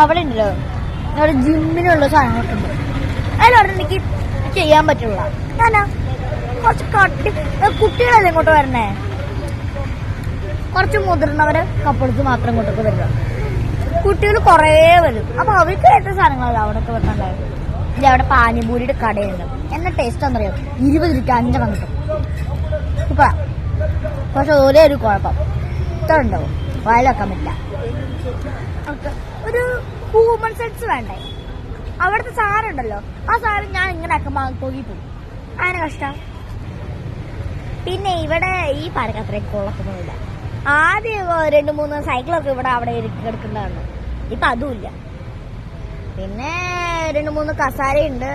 അവിടെ ഉണ്ടല്ലോ അവിടെ ജിമ്മിനുള്ള സാധനങ്ങളൊക്കെ ഉണ്ട് അതിലവിടെ എനിക്ക് ചെയ്യാൻ പറ്റുള്ള. ഞാനാ കുറച്ച് കട്ടി കുട്ടികളല്ലേ ഇങ്ങോട്ട് വരണേ? കുറച്ച് മുതിർന്നവര് കപ്പിൾസ് മാത്രം ഇങ്ങോട്ടൊക്കെ വരിക. കുട്ടികൾ കുറേ വരും. അപ്പൊ അവർക്ക് ഏറ്റവും സാധനങ്ങളല്ല അവിടെ ഒക്കെ വെക്കണ്ടായത് ഇത് അവിടെ പാനിപൂരിയുടെ കടയുണ്ട്. എന്നെ ടേസ്റ്റ് എന്നറിയോ ഇരുപത് രൂപ അഞ്ചെണ്ണം കിട്ടും. ഇപ്പൊ പക്ഷെ ഒരേ ഒരു കുഴപ്പം. ഇത്ര ഉണ്ടാവും. വയലൊക്കാൻ പറ്റില്ല ഒരു ഹ്യൂമൻ സെൻസ് വേണ്ടേ? അവിടുത്തെ സാറുണ്ടല്ലോ. ആ സാറ് ഞാൻ ഇങ്ങനെ ആക്കുമ്പോൾ പോയി പോകും അങ്ങനെ കഷ്ടം. പിന്നെ ഇവിടെ ഈ പാരക്ക് അത്രയും കൊള്ളത്തൊന്നുമില്ല ആദ്യം രണ്ട് മൂന്ന് സൈക്കിളൊക്കെ ഇവിടെ അവിടെ കിടക്കുന്നതാണ്. ഇപ്പൊ അതുമില്ല. പിന്നെ രണ്ട് മൂന്ന് കസാരയുണ്ട്.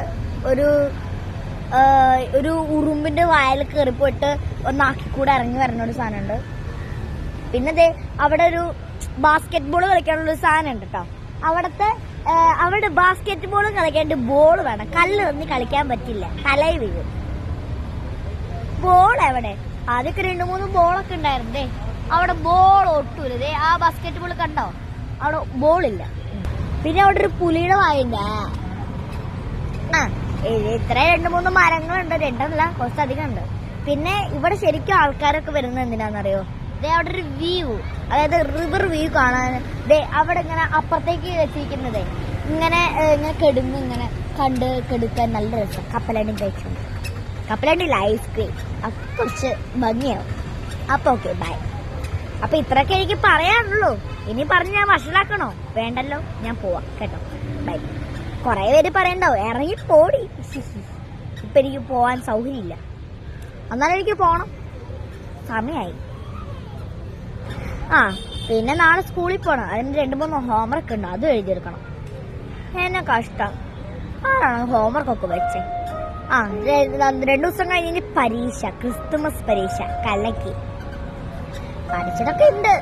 ഒരു ഒരു ഉറുമ്പിന്റെ വായൽ കയറിപ്പോയിട്ട് ഒന്നാക്കി കൂടെ ഇറങ്ങി വരുന്ന ഒരു സാധനമുണ്ട്. പിന്നെ ദേ അവിടെ ഒരു ബാസ്കറ്റ് ബോൾ കളിക്കാനുള്ള ഒരു സാധനം ഉണ്ട് കേട്ടോ അവിടത്തെ അവിടെ ബാസ്കറ്റ് ബോൾ കളിക്കാണ്ട് ബോൾ വേണം. കല്ല് തന്നെ കളിക്കാൻ പറ്റില്ല. തലയിൽ വീഴും. ബോൾ എവിടെ? ആദ്യമൊക്കെ രണ്ടു മൂന്ന് ബോളൊക്കെ ഉണ്ടായിരുന്നേ അവിടെ ബോൾ ഒട്ടൂല. ആ ബാസ്കറ്റ് ബോൾ കണ്ടോ? അവിടെ ബോളില്ല പിന്നെ അവിടെ ഒരു പുലിയുടെ വായില്ല ആ. ഇത് ഇത്ര രണ്ട് മൂന്ന് മരങ്ങളുണ്ട്. രണ്ടല്ല കുറച്ചധികം ഉണ്ട് പിന്നെ ഇവിടെ ശരിക്കും ആൾക്കാരൊക്കെ വരുന്നത് എന്തിനാണെന്നറിയോ? അവിടെ ഒരു വ്യൂ അതായത് റിവർ വ്യൂ കാണാൻ. അവിടെ ഇങ്ങനെ അപ്പുറത്തേക്ക് വെച്ചിരിക്കുന്നത്. ഇങ്ങനെ ഇങ്ങനെ കെടുന്ന് ഇങ്ങനെ കണ്ട് കെടുക്കാൻ നല്ല രസം. കപ്പലണ്ടി കഴിച്ചുണ്ട് കപ്പലണ്ടില്ല ഐസ്ക്രീം അപ്പൊ കുറച്ച് ഭംഗിയാവും. അപ്പൊ ഓക്കെ ബൈ അപ്പൊ ഇത്രയൊക്കെ എനിക്ക് പറയാനുള്ളൂ. ഇനി പറഞ്ഞ് ഞാൻ വഷളാക്കണോ? വേണ്ടല്ലോ. ഞാൻ പോവാം. കേട്ടോ. ബൈ കുറെ പേര് പറയണ്ടാവും. ഇറങ്ങി പോടി. ഇപ്പൊ എനിക്ക് പോവാൻ സൗകര്യമില്ല. എന്നാലും എനിക്ക് പോണം. സമയായി. ആ പിന്നെ നാളെ സ്കൂളിൽ പോണം. അതിന് രണ്ട് മൂന്ന് ഹോംവർക്ക് ഉണ്ട്. അതും എഴുതിയെടുക്കണം. എന്നെ കഷ്ടം. ആണോ ഹോംവർക്ക് ഒക്കെ വെച്ചേ? ആ രണ്ടു ദിവസം കഴിഞ്ഞ് പരീക്ഷ ക്രിസ്തുമസ് പരീക്ഷ കലക്കി. പഠിച്ചതൊക്കെ ഉണ്ട്.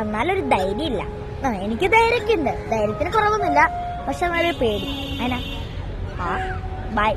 എന്നാലൊരു ധൈര്യം ഇല്ല ആ എനിക്ക് ധൈര്യമൊക്കെ ഉണ്ട്. ധൈര്യത്തിന് കുറവൊന്നുമില്ല. പക്ഷെ നല്ലൊരു പേടി. അതിനാ ആ ബൈ